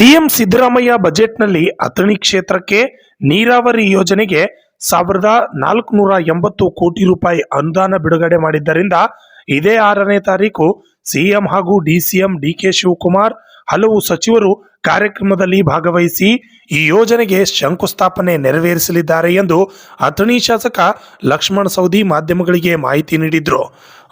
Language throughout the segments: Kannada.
ಸಿಎಂ ಸಿದ್ದರಾಮಯ್ಯ ಬಜೆಟ್ನಲ್ಲಿ ಅಥಣಿ ಕ್ಷೇತ್ರಕ್ಕೆ ನೀರಾವರಿ ಯೋಜನೆಗೆ ಸಾವಿರದ ನಾಲ್ಕುನೂರ ಎಂಬತ್ತು ಕೋಟಿ ರೂಪಾಯಿ ಅನುದಾನ ಬಿಡುಗಡೆ ಮಾಡಿದ್ದರಿಂದ ಇದೇ ಆರನೇ ತಾರೀಕು ಸಿಎಂ ಹಾಗೂ ಡಿಸಿಎಂ ಡಿಕೆ ಶಿವಕುಮಾರ್, ಹಲವು ಸಚಿವರು ಕಾರ್ಯಕ್ರಮದಲ್ಲಿ ಭಾಗವಹಿಸಿ ಈ ಯೋಜನೆಗೆ ಶಂಕುಸ್ಥಾಪನೆ ನೆರವೇರಿಸಲಿದ್ದಾರೆ ಎಂದು ಅಥಣಿ ಶಾಸಕ ಲಕ್ಷ್ಮಣ ಸೌದಿ ಮಾಧ್ಯಮಗಳಿಗೆ ಮಾಹಿತಿ ನೀಡಿದರು.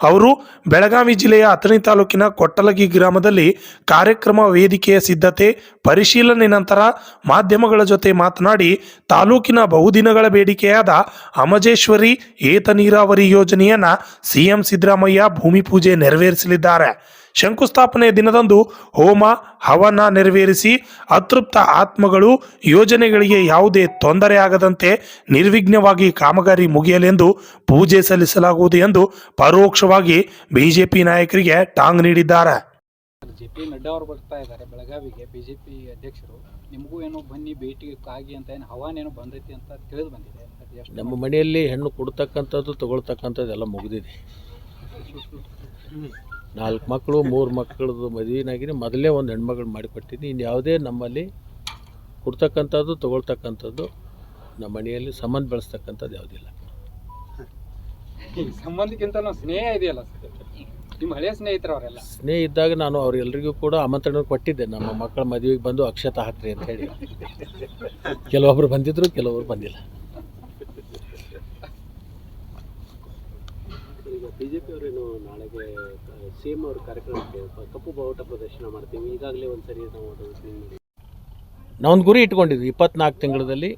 ಅವರು, ಬೆಳಗಾವಿ ಜಿಲ್ಲೆಯ ಅಥಣಿ ತಾಲೂಕಿನ ಕೊಟ್ಟಲಗಿ ಗ್ರಾಮದಲ್ಲಿ ಕಾರ್ಯಕ್ರಮ ವೇದಿಕೆಯ ಸಿದ್ಧತೆ, ಪರಿಶೀಲನೆ ನಂತರ ಮಾಧ್ಯಮಗಳ ಜೊತೆ ಮಾತನಾಡಿ ತಾಲೂಕಿನ ಬಹುದಿನಗಳ ಬೇಡಿಕೆಯಾದ ಅಮಜೇಶ್ವರಿ ಏತ ನೀರಾವರಿ ಯೋಜನೆಯನ್ನ ಸಿಎಂ ಸಿದ್ದರಾಮಯ್ಯ ಭೂಮಿ ಪೂಜೆ ನೆರವೇರಿಸಲಿದ್ದಾರೆ. ಶಂಕುಸ್ಥಾಪನೆ ದಿನದಂದು ಹೋಮ ಹವನ ನೆರವೇರಿಸಿ ಅತೃಪ್ತ ಆತ್ಮಗಳು ಯೋಜನೆಗಳಿಗೆ ಯಾವುದೇ ತೊಂದರೆ ಆಗದಂತೆ ನಿರ್ವಿಘ್ನವಾಗಿ ಕಾಮಗಾರಿ ಮುಗಿಯಲೆಂದು ಪೂಜೆ ಸಲ್ಲಿಸಲಾಗುವುದು ಎಂದು ಪರೋಕ್ಷವಾಗಿ ಬಿಜೆಪಿ ನಾಯಕರಿಗೆ ಟಾಂಗ್ ನೀಡಿದ್ದಾರೆ. ಜೆ ಪಿ ನಡ್ಡಾ ಅವರು ಬರ್ತಾ ಇದ್ದಾರೆ ಬೆಳಗಾವಿಗೆ ಬಿಜೆಪಿ ಜೆ ಪಿ ಅಧ್ಯಕ್ಷರು. ನಿಮಗೂ ಏನೋ ಬನ್ನಿ ಭೇಟಿ ಆಗಿ ಅಂತ ಏನು ಹವಾನೇನೋ ಬಂದೈತಿ ಅಂತ ತಿಳಿದು ಬಂದಿದೆ. ಅದು ಎಷ್ಟು ನಮ್ಮ ಮನೆಯಲ್ಲಿ ಹೆಣ್ಣು ಕೊಡ್ತಕ್ಕಂಥದ್ದು ತಗೊಳ್ತಕ್ಕಂಥದ್ದು ಎಲ್ಲ ಮುಗಿದಿದೆ. ನಾಲ್ಕು ಮಕ್ಕಳು ಮೂರು ಮಕ್ಕಳದ್ದು ಮದುವೆನಾಗಿನಿ ಮೊದಲೇ ಒಂದು ಹೆಣ್ಮಗಳು ಮಾಡಿಕೊಟ್ಟಿನಿ. ಇನ್ನು ಯಾವುದೇ ನಮ್ಮಲ್ಲಿ ಕೊಡ್ತಕ್ಕಂಥದ್ದು ತೊಗೊಳ್ತಕ್ಕಂಥದ್ದು ನಮ್ಮ ಮನೆಯಲ್ಲಿ ಸಂಬಂಧ ಬೆಳೆಸ್ತಕ್ಕಂಥದ್ದು ಯಾವುದಿಲ್ಲ. ಸಂಬಂಧಕ್ಕಿಂತ ಸ್ನೇಹ ಇದೆಯಲ್ಲ ನಿಮ್ಮ ಹಳೆಯ ಸ್ನೇಹಿತರು ಅವರೆಲ್ಲ? ಸ್ನೇಹ ಇದ್ದಾಗ ನಾನು ಅವರೆಲ್ಲರಿಗೂ ಕೂಡ ಆಮಂತ್ರಣ ಕೊಟ್ಟಿದ್ದೆ. ನಮ್ಮ ಮಕ್ಕಳ ಮದುವೆಗೆ ಬಂದು ಅಕ್ಷತ ಹಾಕ್ರಿ ಅಂತ ಹೇಳಿ. ಕೆಲವೊಬ್ಬರು ಬಂದಿದ್ದರು ಕೆಲವೊಬ್ರು ಬಂದಿಲ್ಲ. ಈಗ ಬಿ ಜೆ ಪಿಯವರೇನು ನಾಳೆಗೆ ಸಿ ಎಂ ಅವ್ರ ಕಾರ್ಯಕ್ರಮಕ್ಕೆ ಕಪ್ಪು ಬಾವುಟ ಪ್ರದರ್ಶನ ಮಾಡ್ತೀವಿ. ಈಗಾಗಲೇ ಒಂದು ಸರಿ ನಾವು ನಾವೊಂದು ಗುರಿ ಇಟ್ಕೊಂಡಿದ್ವಿ. ಇಪ್ಪತ್ನಾಲ್ಕು ತಿಂಗಳಲ್ಲಿ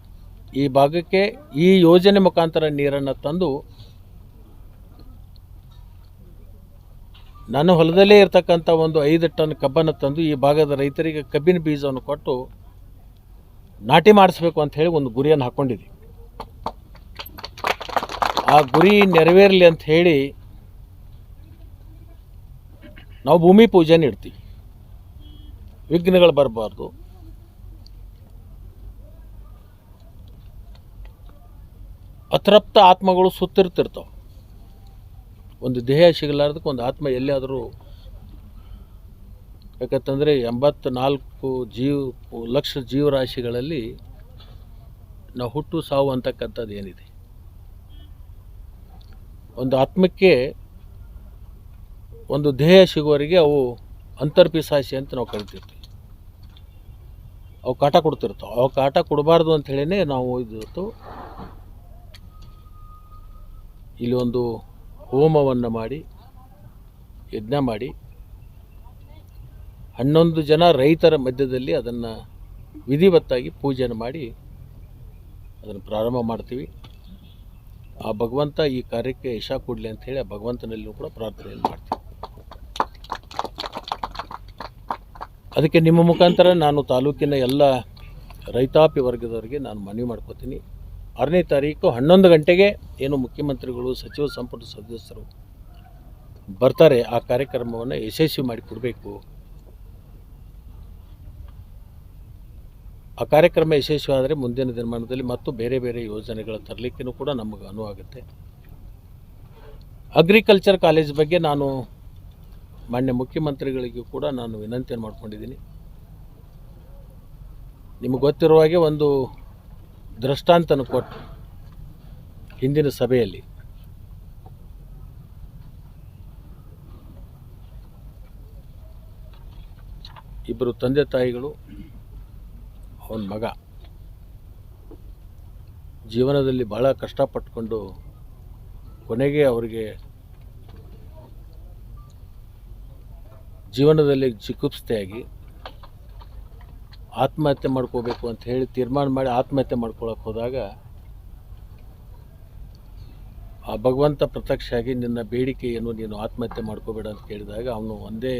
ಈ ಭಾಗಕ್ಕೆ ಈ ಯೋಜನೆ ಮುಖಾಂತರ ನೀರನ್ನು ತಂದು ನನ್ನ ಹೊಲದಲ್ಲೇ ಇರತಕ್ಕಂಥ ಒಂದು ಐದು ಟನ್ ಕಬ್ಬನ್ನು ತಂದು ಈ ಭಾಗದ ರೈತರಿಗೆ ಕಬ್ಬಿನ ಬೀಜವನ್ನು ಕೊಟ್ಟು ನಾಟಿ ಮಾಡಿಸ್ಬೇಕು ಅಂತ ಹೇಳಿ ಒಂದು ಗುರಿಯನ್ನು ಹಾಕ್ಕೊಂಡಿದ್ವಿ ಆ ಗುರಿ ನೆರವೇರಲಿ ಅಂತ ಹೇಳಿ ನಾವು ಭೂಮಿ ಪೂಜೆ ನೀಡ್ತೀವಿ ವಿಘ್ನಗಳು ಬರಬಾರ್ದು. ಅತೃಪ್ತ ಆತ್ಮಗಳು ಸುತ್ತಿರ್ತಿರ್ತಾವೆ. ಒಂದು ದೇಹ ಸಿಗಲಾರ್ದಕ್ಕೆ ಒಂದು ಆತ್ಮ ಎಲ್ಲಿಯಾದರೂ ಯಾಕಂತಂದರೆ ಎಂಬತ್ನಾಲ್ಕು ಜೀವ, ಲಕ್ಷ ಜೀವರಾಶಿಗಳಲ್ಲಿ ನಾವು ಹುಟ್ಟು ಸಾವು ಅಂತಕ್ಕಂಥದ್ದು ಏನಿದೆ? ಒಂದು ಆತ್ಮಕ್ಕೆ ಒಂದು ದೇಹ ಸಿಗುವವರಿಗೆ ಅವು ಅಂತರ್ಪಿಸಾಸಿ ಅಂತ ನಾವು ಕರಿತಿರ್ತೀವಿ ಅವು ಕಾಟ ಕೊಡ್ತಿರ್ತಾವೆ. ಅವು ಕಾಟ ಕೊಡಬಾರ್ದು ಹೇಳಿನೇ ನಾವು ಇದ್ದು ಇಲ್ಲಿ ಒಂದು ಹೋಮವನ್ನು ಮಾಡಿ, ಯಜ್ಞ ಮಾಡಿ, ಹನ್ನೊಂದು ಜನ ರೈತರ ಮಧ್ಯದಲ್ಲಿ ಅದನ್ನು ವಿಧಿವತ್ತಾಗಿ ಪೂಜೆಯನ್ನು ಮಾಡಿ ಅದನ್ನು ಪ್ರಾರಂಭ ಮಾಡ್ತೀವಿ. ಆ ಭಗವಂತ ಈ ಕಾರ್ಯಕ್ಕೆ ಯಶ ಕೊಡಲಿ ಅಂತ ಹೇಳಿ ಆ ಭಗವಂತನಲ್ಲಿಯೂ ಕೂಡ ಪ್ರಾರ್ಥನೆಯನ್ನು ಮಾಡ್ತೀವಿ. ಅದಕ್ಕೆ ನಿಮ್ಮ ಮುಖಾಂತರ ನಾನು ತಾಲೂಕಿನ ಎಲ್ಲ ರೈತಾಪಿ ವರ್ಗದವರಿಗೆ ನಾನು ಮನವಿ ಮಾಡ್ಕೋತೀನಿ. ಆರನೇ ತಾರೀಕು ಹನ್ನೊಂದು ಗಂಟೆಗೆ ಏನು ಮುಖ್ಯಮಂತ್ರಿಗಳು, ಸಚಿವ, ಸಂಪುಟ ಸದಸ್ಯರು ಬರ್ತಾರೆ, ಆ ಕಾರ್ಯಕ್ರಮವನ್ನು ಯಶಸ್ವಿ ಮಾಡಿಕೊಡಬೇಕು ಆ ಕಾರ್ಯಕ್ರಮ ಯಶಸ್ವಿಯಾದರೆ ಮುಂದಿನ ದಿನಮಾನದಲ್ಲಿ ಮತ್ತು ಬೇರೆ ಬೇರೆ ಯೋಜನೆಗಳ ತರಲಿಕ್ಕೂ ಕೂಡ ನಮಗೆ ಅನುವಾಗುತ್ತೆ ಅಗ್ರಿಕಲ್ಚರ್ ಕಾಲೇಜ್ ಬಗ್ಗೆ ನಾನು ಮಾನ್ಯ ಮುಖ್ಯಮಂತ್ರಿಗಳಿಗೂ ಕೂಡ ನಾನು ವಿನಂತಿಯನ್ನು ಮಾಡ್ಕೊಂಡಿದ್ದೀನಿ. ನಿಮಗೆ ಗೊತ್ತಿರುವ ಹಾಗೆ ಒಂದು ದೃಷ್ಟಾಂತನ ಕೊಟ್ಟು ಹಿಂದಿನ ಸಭೆಯಲ್ಲಿ ಇಬ್ಬರು ತಂದೆ ತಾಯಿಗಳು ಅವನ ಮಗ. ಜೀವನದಲ್ಲಿ ಭಾಳ ಕಷ್ಟಪಟ್ಟುಕೊಂಡು ಕೊನೆಗೆ ಅವರಿಗೆ ಜೀವನದಲ್ಲಿ ಚಿಕಿತ್ಸೆಯಾಗಿ ಆತ್ಮಹತ್ಯೆ ಮಾಡ್ಕೋಬೇಕು ಅಂತ ಹೇಳಿ ತೀರ್ಮಾನ ಮಾಡಿ ಆತ್ಮಹತ್ಯೆ ಮಾಡ್ಕೊಳಕ್ಕೆ ಹೋದಾಗ ಆ ಭಗವಂತ ಪ್ರತ್ಯಕ್ಷ ಆಗಿ ನಿನ್ನ ಬೇಡಿಕೆ ಏನು ನೀನು ಆತ್ಮಹತ್ಯೆ ಮಾಡ್ಕೋಬೇಡ ಅಂತ ಕೇಳಿದಾಗ ಅವನು ಒಂದೇ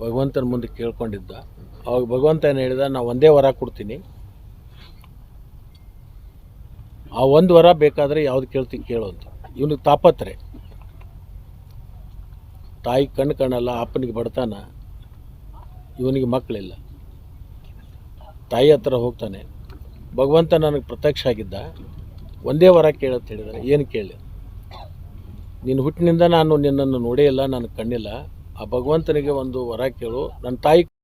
ಭಗವಂತನ ಮುಂದೆ ಕೇಳ್ಕೊಂಡಿದ್ದ. ಅವಾಗ ಭಗವಂತ ಏನು ಹೇಳಿದ ನಾ ಒಂದೇ ವರ ಕೊಡ್ತೀನಿ. ಆ ಒಂದು ವರ ಬೇಕಾದರೆ ಯಾವುದು ಕೇಳ್ತೀನಿ ಕೇಳು ಅಂತ. ಇವನಿಗೆ ತಾಪತ್ರೆ. ತಾಯಿ ಕಣ್ಣು ಕಾಣಲ್ಲ, ಅಪ್ಪನಿಗೆ ಬಡ್ತಾನ. ಇವನಿಗೆ ಮಕ್ಕಳಿಲ್ಲ ತಾಯಿ ಹತ್ರ ಹೋಗ್ತಾನೆ. ಭಗವಂತ ನನಗೆ ಪ್ರತ್ಯಕ್ಷ ಆಗಿದ್ದ. ಒಂದೇ ವರ ಕೇಳಂತ ಹೇಳಿದ್ದಾರೆ ಏನು ಕೇಳಿ? ನಿನ್ನ ಹುಟ್ಟಿನಿಂದ ನಾನು ನಿನ್ನನ್ನು ನೋಡೇ ಇಲ್ಲ ನನಗೆ ಕಣ್ಣಿಲ್ಲ. ಆ ಭಗವಂತನಿಗೆ ಒಂದು ವರ ಕೇಳು. ನನ್ನ ತಾಯಿ